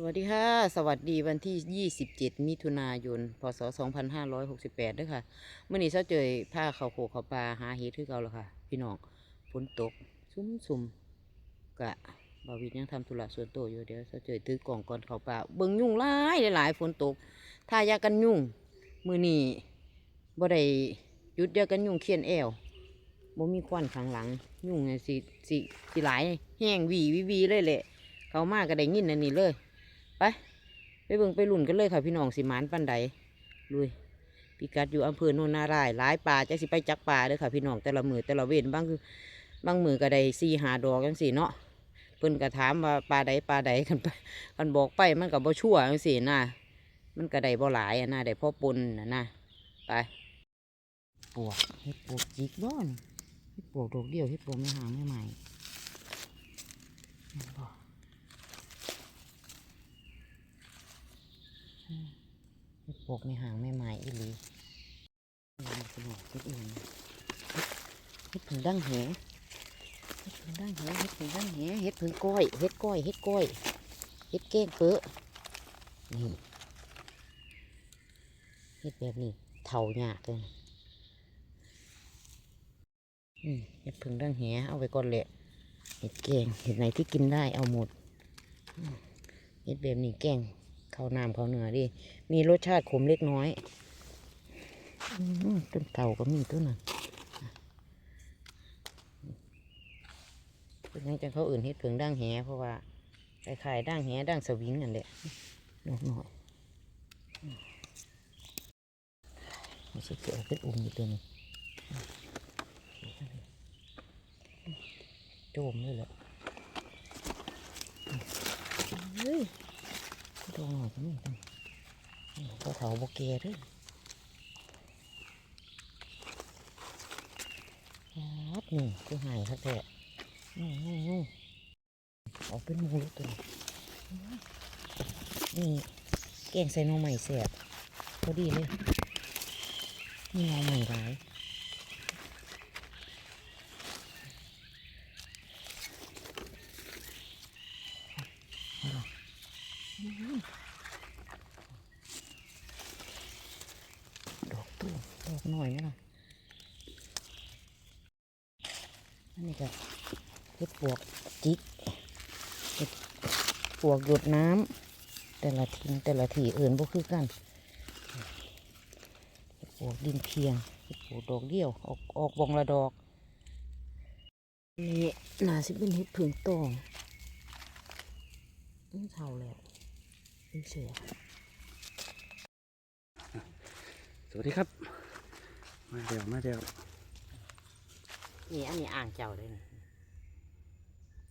สวัสดีค่ะ สวัสดีวันที่ 27 มิถุนายน พศ 2568ด้วยค่ะเมื่อนี้เช้าเจอผ้าเขาวโคกเขาวปลาหาเฮ็ดคือเก่าแล้วค่ะ พี่น้องฝนตกซุ่มซุ่มกะบาวิดยังทำธุระส่วนตัวอยู่เดี๋ยวเช้าเจอถือกล่องก่อนเขาวปลาเบิ่งยุ่งหลายหลายฝนตกทายากันยุ่งมื่อนี้บ่ได้หยุดยากันยุ่งเขียนแอวบ่มีควันข้างหลัง ยุ่งเนี่ยสิสิสิหลายแห้งวีวิวีเลยแหละเขามาก็ได้ยินอันนี้เลย ไป ไปเบิ่งไปหลุ่นกันเลยค่ะพี่น้องสิมานปันใดลุยพิกัดอยู่อำเภอโนนนารายหลายป่าจะสิไปจักป่าเด้อค่ะพี่น้องแต่ละมือแต่ละเว้นบางคือบางมือก็ได้สี่หาดอกจังสี่เนาะเพิ่นก็ถามว่าป่าใดป่าใดกันไปกันบอกไปมันก็บ่ชั่วจังสี่นะมันก็ได้บ่หลายอะนะได้พ่อปนนะนะไปปวกเฮ็ดปวกจิกบ่นเฮ็ดปวกดอกเดียวเฮ็ดปวกไม่หางไม่ใหม่ แม่นบ่เฮ็ดปกในหางไม่ไม้อีหลีมันสนุกเฮ็ดอื่นเฮ็ดผึ่งดั้งแหเฮ็ดผึ่งดั้งแหเฮ็ดผึ่งดั้งแหเฮ็ดผึ่งก้อยเฮ็ดก้อยเฮ็ดก้อยเฮ็ดแกงเปื้อนี่เฮ็ดแบบนี้เท่ายากเลยอืมเฮ็ดผึ่งดั้งแหเอาไว้ก่อนแหละเฮ็ดแกงเฮ็ดไหนที่กินได้เอาหมดเฮ็ดแบบนี้แกง ข้าวน้ำข้าวเนื้อดิมีรสชาติขมเล็กน้อยต้นเต่าก็มีต้นน่ะเป็นยังจังเขาอื่นเฮ็ดเพิงด่างแหเพราะว่าคล้ายๆด่างแหด่างสวิงนั่นแหละนกหน่อยไม่ใช่เกี่ยวเป็นอุ้มอยู่ตัวนี้โจมเลยแหละเฮ้ย ดอกหน่อยก็มีตั้งพอเถาโบเกด้วยครับนี่คือหายครับแท้นู่นู่นู่ออกเป็นมูเลยตัวนี้นี่งใส่น่อใหม่แสบพอดีเลยนี่น่อใหม่ร้ายดอกตู้ดอกหน่อยนี่ล่ะ อันนี้ก็เห็ดปวกจิกเห็ดปวกหยดน้ำแต่ละทินแต่ละที่อื่นบ่คือกันเห็ดปวกดินเพียงเห็ดปวกดอกเดียวออกออกบองละดอกนี่น่าสิเป็นเห็ดผึ่งตองนี่เท่าแล้วเป็นเสือสวัสดีครับ มาเดี๋ยวมาเดี๋ยว นี่อันนี้อ่างเจ้าเลยนะ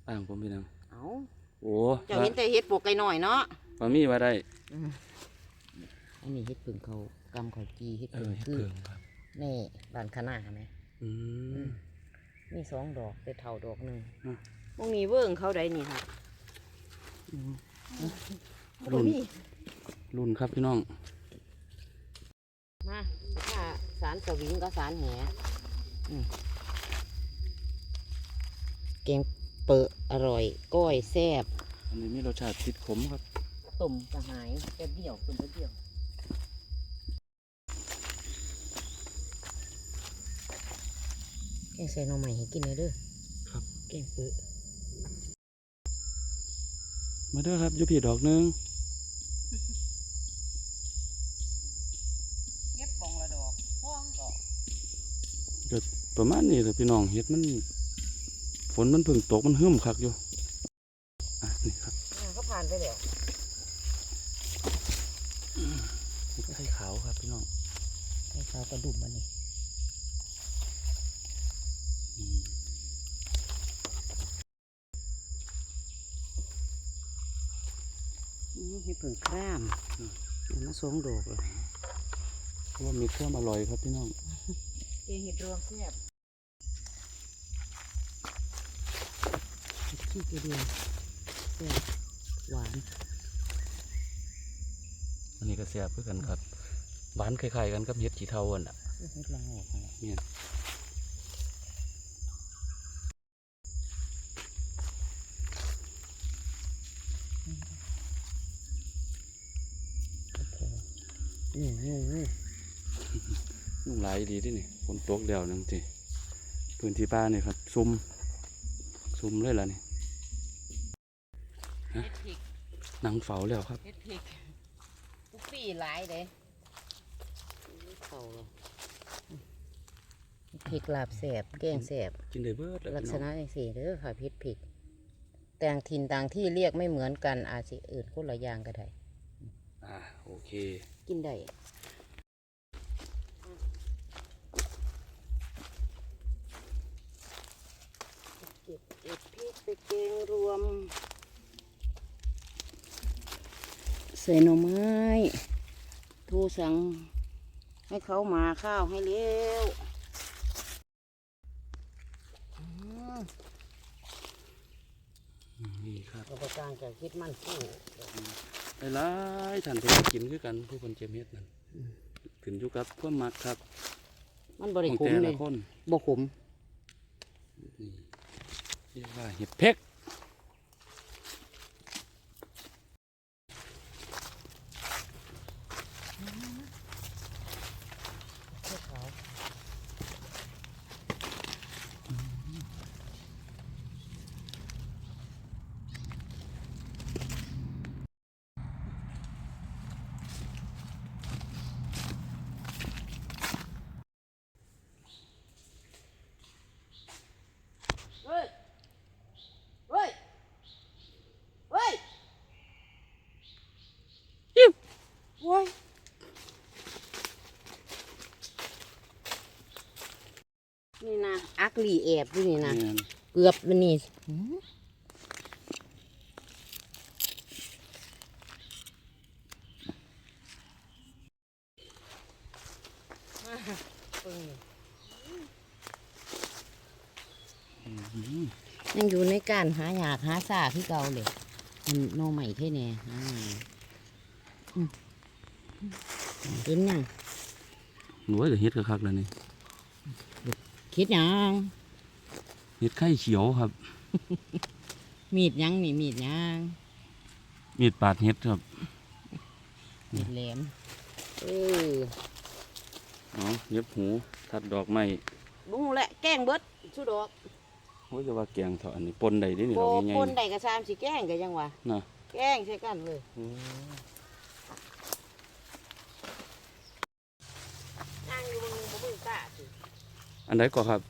อ่างผมพี่น้องเอาโอ้เจ้าเห็นแต่เห็ดปวกไก่หน่อยเนาะมามีว่าได้ อันนี้เห็ดผึ่งเขากำเขาจีเห็ดเอผึ่องเห็ดคือเพิงครับนี่บานขนาดไหมอืมมีสองดอกแต่เท่าดอกหนึ่งอืมพวกนี้เวิ้งเขาได้นี่ค่ะรุ่นนี่รุ่นครับพี่น้อง มาถ้าสารสวิงก็สารแหอืม แกงเปิดอร่อย ก้อยแซ่บอันนี้มีรสชาติติดขมครับต้มกระหายแป๊บเดียวต้มแป๊บเดียวแกงใส่หน่อใหม่ให้กินเลยเด้อครับแกงเปิดมาเด้อครับอยุพี่ดอกหนึงเย็บบองละดอกห้องดอกก็ประมาณนี้แหละพี่น้องเห็ดมัน ฝนมันเพิ่งตกมันหึ่มคักอยู่อะนี่ครับเขาผ่านไปแล้วเห็ดไข่ขาวครับพี่น้องให้เขากระดุมมันนี่อืมนี่ให้ผึ่งครามเดี๋ยวมาสองดอกเลยเพราะว่ามีความอร่อยครับพี่น้องเองเห็ดรวมแซ่บ เห็ดขี้กระเดียวแซ่บหวาน อันนี้ก็แซ่บเพื่อกันครับ หวานคล้ายๆกันกับเห็ดขี้เทาอันอะเห็ดละงอกนั่นแหละเนี่ยนี่นี่นี่นุ่งหลายดีที่นี่ฝนตกแล้วนั่นทีพื้นที่ป่านี่ครับ ซุ่มซุ่มเลยล่ะนี่ เฮ็ดพริก หนังเฝ้าแล้วครับเฮ็ดพริกทุกปีหลายเด้เขาเลยพริกลาบแสบแกงแสบกินได้เบิดแล้วลักพี่ษน้องณะอย่างสี่เด้อค่ะพริกพริกต่างถิ่นต่างที่เรียกไม่เหมือนกันอาจสิอื่นคนละอย่างก็ได้อ่าโอเค กินได้เก็บเก็บพริกไปเกงรวม ส่หน่อไม้โทรสั่งให้เขามาข้าวให้เร็วอืมนี่ครับเราประการจากคิดมั่นสู้หลายๆท่านเพิ่นก็กินคือกันผู้คนเจ็บเฮ็ดนั่นขึ้นอยู่กับความมักครับมันบริของคุ้มแต่เลละยคนบ่คุ้มนี่เรียกว่าเห็ดเพ็ก เฮ้ย เฮ้ย เฮ้ยอิ่วโว้ยนี่นะ อักลีแอบอยู่นี่นะนี่นั่นเกือบมันนี่หืมอ่าเบิ่งนี่อื้อหือยังอยู่ในการหาอยากหาซาพี่เก่าเลยมันโนใหม่แค่เนี่ยหาใหม่อืมเห็นยังหนูว่าจะเฮ็ดคักๆแล้วนี่ คิดยังเฮ็ดไข่เขียวครับ มีดยังนี่มีดยังมีดปาดเฮ็ดครับมีดแหลมเออเอาเย็บหูทัดดอกไม้บุ้งแหละแกล้งเบิดสุดอกโอ้ยจะว่าแกงเถอะอันนี้ปนใดเด้นี่โบดอกใหญ่คนๆใดกระซามสิแกล้งกันยังวะน่ะ แกล้งใช่กันเลยโอ้นั่งอยู่บนบ่เบิ่งตาสิ อันไหนก็ครับ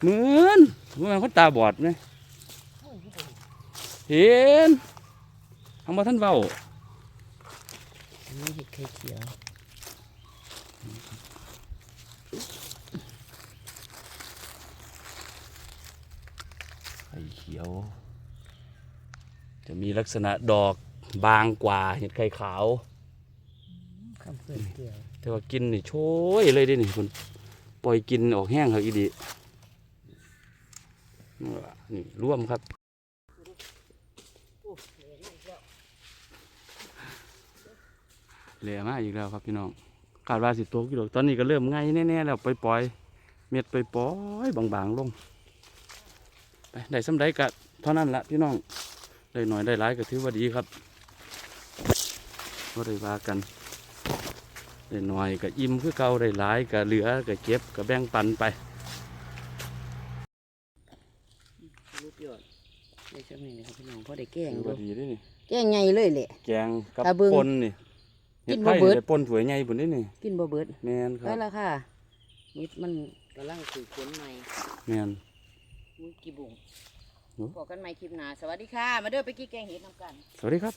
เหมือนเหมือนคนตาบอดไหมเห็นทำมาท่านเว้าอันนี้เห็ดไข่เขียวไข่เขียว จะมีลักษณะดอกบางกว่าเห็ดไข่ขาว คำเปิดเกี่ยว แต่ว่ากินนี่โชยเลยเดินี่คุณ ปล่อยกินออกแห้งครับอีดีนี่ร่วมครับเหลืออีกแล้วเหลือมาอีกแล้วครับพี่น้องคาดว่าสิตกอยู่ดอกตอนนี้ก็เริ่มไงแน่ๆแล้วปล่อยๆเม็ดปล่อยๆบางๆลงไปได้สำได้กะเท่านั้นละพี่น้องได้หน่อยได้หลายก็ถือว่าดีครับก็ได้ว่ากัน ได้หน่อยก็อิ่มคือเก่าได้หลายก็เหลือก็เก็บก็แบ่งปันไปรูปยอดได้ช่วงนี้นะครับพี่น้องพอได้แกล้งถือดูว่าดีเด้นี่แกล้งใหญ่เลยแหละ แกงกับตาบึงปนนี่กิเห็ดนบ่ไผ่เบิดได้ปนถวยใหญ่ปุ่นนี่นี่กินบ่เบิดแมนคได้รับแล้วค่ะมิดมันกำลังถือขนใหม่แมนมุ้ยกี่บุงโอ้บอกกันใหม่คลิปหน้าสวัสดีค่ะ มาเด้อไปกี้แกงเห็ดน้ำกัน สวัสดีครับ